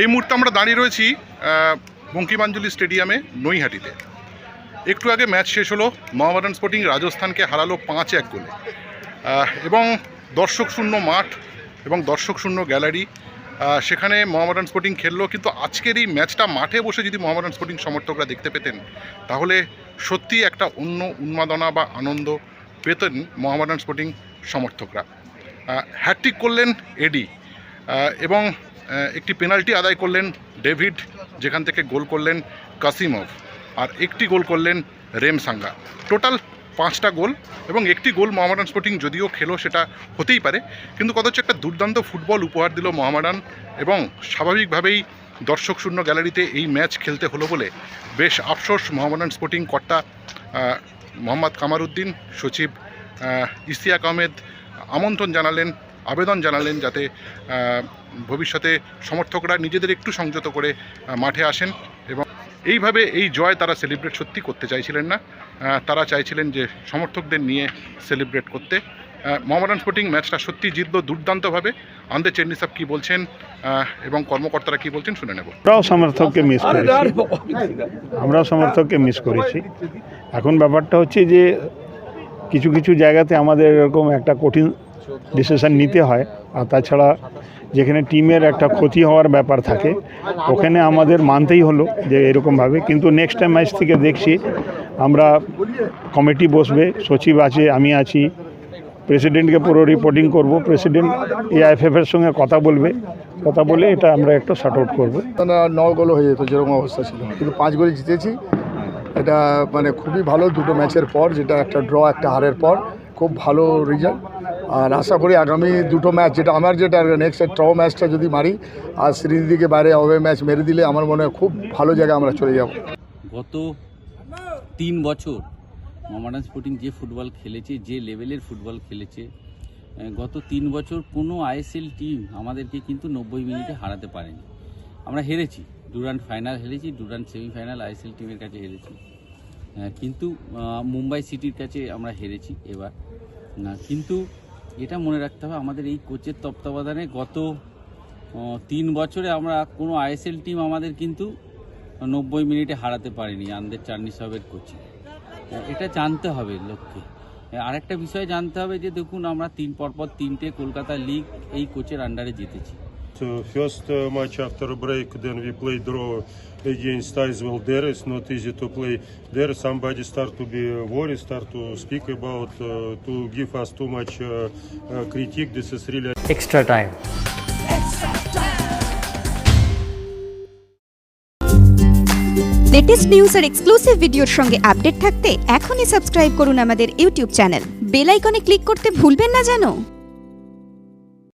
এই মুহূর্তে আমরা দাঁড়িয়ে রয়েছি বঙ্কিমাঞ্জলি স্টেডিয়ামে, নৈহাটিতে। একটু আগে ম্যাচ শেষ হলো মোহামেডান স্পোর্টিং রাজস্থানকে হারালো পাঁচ এক গোলে। এবং দর্শক শূন্য মাঠ এবং দর্শক শূন্য গ্যালারি। সেখানে মোহামেডান স্পোর্টিং খেললো, কিন্তু আজকের এই ম্যাচটা মাঠে বসে যদি মোহামেডান স্পোর্টিং সমর্থকরা দেখতে পেতেন, তাহলে সত্যি একটা অন্য উন্মাদনা বা আনন্দ পেতেন মোহামেডান স্পোর্টিং সমর্থকরা। হ্যাট্রিক করলেন এডি এবং একটি পেনাল্টি আদায় করলেন ডেভিড, যেখান থেকে গোল করলেন কাসিমভ আর একটি গোল করলেন রেমসাঙ্গা টোটাল পাঁচটা গোল এবং একটি গোল মোহামেডান স্পোর্টিং যদিও খেলো সেটা হতেই পারে, কিন্তু কত হচ্ছে একটা দুর্দান্ত ফুটবল উপহার দিল মোহামেডান এবং স্বাভাবিকভাবেই দর্শক শূন্য গ্যালারিতে এই ম্যাচ খেলতে হলো বলে বেশ আফসোস মোহামেডান স্পোর্টিং কর্তা মোহাম্মদ কামারুদ্দিন, সচিব ইশতিয়াক আহমেদ আমন্ত্রণ জানালেন আবেদন জানালেন যাতে ভবিষ্যতে সমর্থকরা নিজেদের একটু সংযত করে মাঠে আসেন এবং এইভাবে এই জয় তারা সেলিব্রেট সত্যি করতে চাইছিলেন না। তারা চাইছিলেন যে সমর্থকদের নিয়ে সেলিব্রেট করতে। মোহামেডান স্পোর্টিং ম্যাচটা সত্যি জিতলো দুর্দান্তভাবে। আন্দে চেন্নি সাহেব কী বলছেন এবং কর্মকর্তারা কী বলছেন শুনে নেব। আমরাও সমর্থককে মিস করেছি। আমরাও সমর্থককে মিস করেছি। এখন ব্যাপারটা হচ্ছে যে কিছু কিছু জায়গাতে আমাদের এরকম একটা কঠিন ডিসিশন নিতে হয়। আর তাছাড়া যেখানে টিমের একটা ক্ষতি হওয়ার ব্যাপার থাকে, ওখানে আমাদের মানতেই হলো যে এরকমভাবে। কিন্তু নেক্সট টাইম ম্যাচ থেকে দেখছি, আমরা কমিটি বসবে, সচিব আছে, আমি আছি। প্রেসিডেন্টকে পুরো রিপোর্টিং করব প্রেসিডেন্ট এআইএফএফ এর সঙ্গে কথা বলবে। কথা বলে এটা আমরা একটু শর্ট আউট করব। না গোল হয়ে যেত, যেরকম অবস্থা ছিল। কিন্তু পাঁচ গোলে জিতেছি। এটা মানে খুবই ভালো, দুটো ম্যাচের পর, যেটা একটা ড্র একটা হারের পর, খুব ভালো রেজাল্ট আর আশা করি আগামী দুটো ম্যাচ যেটা আমার যেটা নেক্সট ট্র ম্যাচটা যদি মারি, আর সিরিজ দিকে বাইরে অবে ম্যাচ মেরে দিলে আমার মনে হয় খুব ভালো জায়গায় আমরা চলে যাব। গত তিন বছর মোহামেডান স্পোর্টিং যে ফুটবল খেলেছে, যে লেভেলের ফুটবল খেলেছে গত তিন বছর কোনো আইএসএল টিম আমাদেরকে কিন্তু নব্বই মিনিটে হারাতে পারেনি। আমরা হেরেছি ডুরান্ট ফাইনাল হেরেছি ডুরান্ট সেমিফাইনাল আইএসএল টিমের কাছে হেরেছি। কিন্তু মুম্বাই সিটির কাছে আমরা হেরেছি এবার। কিন্তু এটা মনে রাখতে হবে, আমাদের এই কোচের তত্ত্বাবধানে গত তিন বছরে আমরা কোনো আইএসএল টিম আমাদের কিন্তু নব্বই মিনিটে হারাতে পারিনি, আন্দের চার্নি সাহেবের কোচিং এটা জানতে হবে লোককে। আরেকটা বিষয় জানতে হবে যে দেখুন, আমরা তিন, পরপর তিনটে কলকাতা লিগ এই কোচের আন্ডারে জিতেছি। First uh, match after break, then we play draw against Tizewell there. It's not easy to play there. Somebody start to be worried, start to speak about, uh, to give us too much uh, uh, critique. This is really extra time. Latest news R exclusive ভিডিওর সঙ্গে update থাকতে এখনই subscribe করুন আমাদের YouTube channel bell আইকনে click করতে ভুলবেন না জানো